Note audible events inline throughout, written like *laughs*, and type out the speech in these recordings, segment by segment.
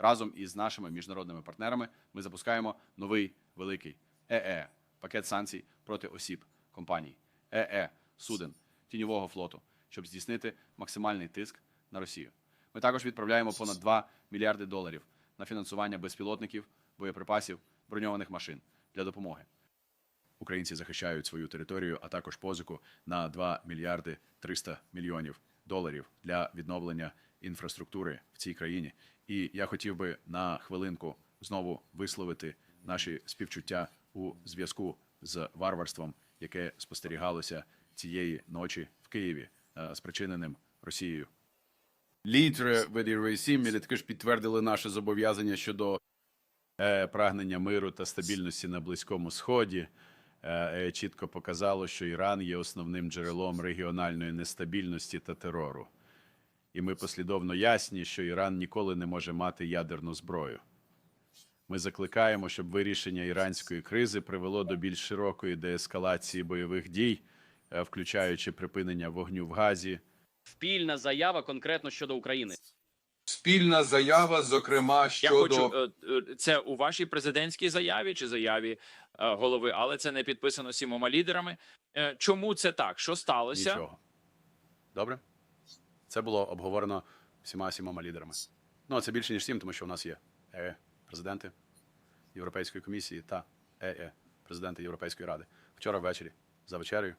разом із нашими міжнародними партнерами ми запускаємо новий великий ЕЕ пакет санкцій проти осіб компаній ЕЕ суден тіньового флоту, щоб здійснити максимальний тиск на Росію. Ми також відправляємо понад 2 мільярди доларів на фінансування безпілотників, боєприпасів, броньованих машин для допомоги. Українці захищають свою територію, а також позику на 2 мільярди 300 мільйонів доларів для відновлення інфраструктури в цій країні. І я хотів би на хвилинку знову висловити наші співчуття у зв'язку з варварством, яке спостерігалося цієї ночі в Києві, е, спричиненим Росією. Лідери ВДР-7 також підтвердили наше зобов'язання щодо е, прагнення миру та стабільності на Близькому Сході. Е, е, чітко показало, що Іран є основним джерелом регіональної нестабільності та терору. І ми послідовно ясні, що Іран ніколи не може мати ядерну зброю. Ми закликаємо, щоб вирішення іранської кризи привело до більш широкої деескалації бойових дій, е, включаючи припинення вогню в Газі, спільна заява конкретно щодо України. Спільна заява, зокрема Я хочу е, е, це у вашій президентській заяві чи заяві голови, але це не підписано сімома лідерами. Чому це так? Що сталося? Нічого. Добре? Це було обговорено всіма сімома лідерами. Ну, це більше, ніж сім, тому що у нас є ЕЕ, президенти Європейської комісії та ЕЕ, президенти Європейської ради. Вчора ввечері за вечерею.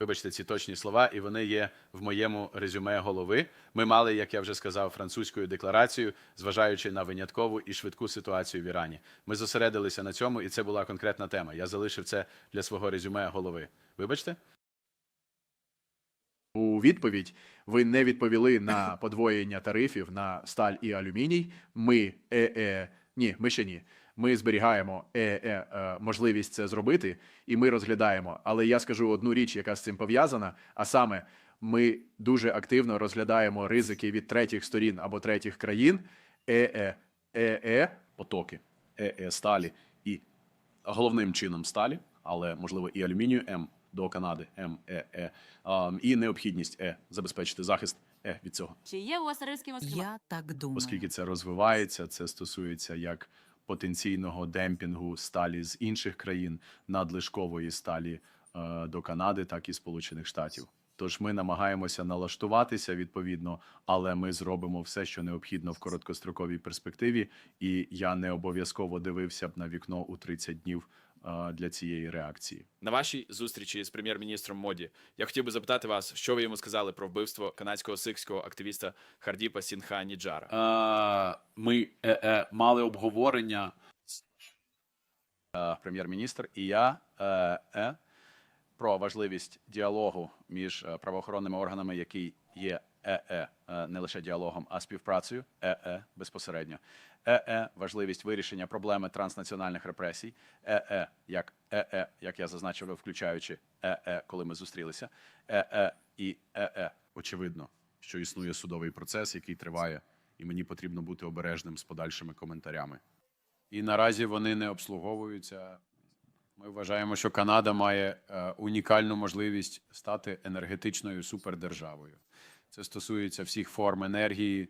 Вибачте ці точні слова, і вони є в моєму резюме голови. Ми мали, як я вже сказав, французькою декларацією, зважаючи на виняткову і швидку ситуацію в Ірані. Ми зосередилися на цьому, і це була конкретна тема. Я залишив це для свого резюме голови. Вибачте? У відповідь ви не відповіли на *laughs* подвоєння тарифів на сталь і алюміній. Ми ЕЕ, ні, ми ще ні. Ми зберігаємо ЕЕ е, можливість це зробити, і ми розглядаємо. Але я скажу одну річ, яка з цим пов'язана. А саме, ми дуже активно розглядаємо ризики від третіх сторін або третіх країн. ЕЕ, ЕЕ потоки, ЕЕ сталі і головним чином сталі, але можливо і алюмінію М до Канади МЕЕ, і необхідність Е забезпечити захист Е від цього. Чи є у вас риски Москва? Я так думаю. Оскільки це розвивається, це стосується як потенційного демпінгу сталі з інших країн, надлишкової сталі е, до Канади, так і Сполучених Штатів. Тож ми намагаємося налаштуватися відповідно, але ми зробимо все, що необхідно в короткостроковій перспективі. І я не обов'язково дивився б на вікно у 30 днів е, для цієї реакції. На вашій зустрічі з прем'єр-міністром Моді я хотів би запитати вас, що ви йому сказали про вбивство канадського сикського активіста Хардіпа Сінха Ніджара. Ми е, е, мали обговорення е, прем'єр-міністр і я е, е, про важливість діалогу між правоохоронними органами, який є Е, не лише діалогом, а співпрацею ЕЕ безпосередньо. ЕЕ важливість вирішення проблеми транснаціональних репресій. ЕЕ як ЕЕ, як я зазначив, включаючи ЕЕ, коли ми зустрілися. ЕЕ і ЕЕ. Очевидно, що існує судовий процес, який триває, і мені потрібно бути обережним з подальшими коментарями. І наразі вони не обслуговуються. Ми вважаємо, що Канада має е, унікальну можливість стати енергетичною супердержавою. Це стосується всіх форм енергії.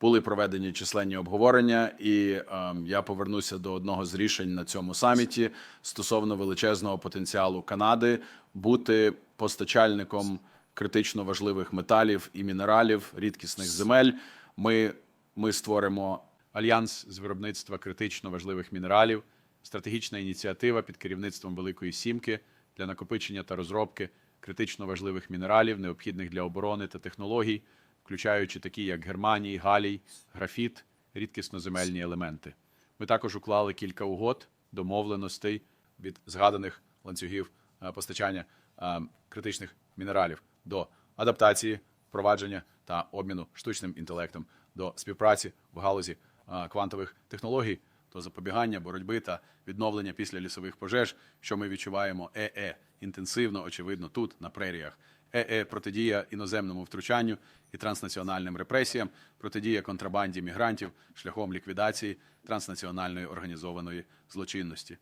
Були проведені численні обговорення, і ем, я повернуся до одного з рішень на цьому саміті стосовно величезного потенціалу Канади бути постачальником критично важливих металів і мінералів, рідкісних земель. Ми, ми створимо альянс з виробництва критично важливих мінералів, стратегічна ініціатива під керівництвом Великої Сімки для накопичення та розробки критично важливих мінералів, необхідних для оборони та технологій, включаючи такі, як германій, галій, графіт, рідкісноземельні елементи. Ми також уклали кілька угод, домовленостей від згаданих ланцюгів е, постачання е, критичних мінералів до адаптації, впровадження та обміну штучним інтелектом до співпраці в галузі е, квантових технологій, до запобігання, боротьби та відновлення після лісових пожеж, що ми відчуваємо ЕЕ інтенсивно, очевидно, тут на преріях. ЕЕ протидія іноземному втручанню і транснаціональним репресіям, протидія контрабанді мігрантів шляхом ліквідації транснаціональної організованої злочинності.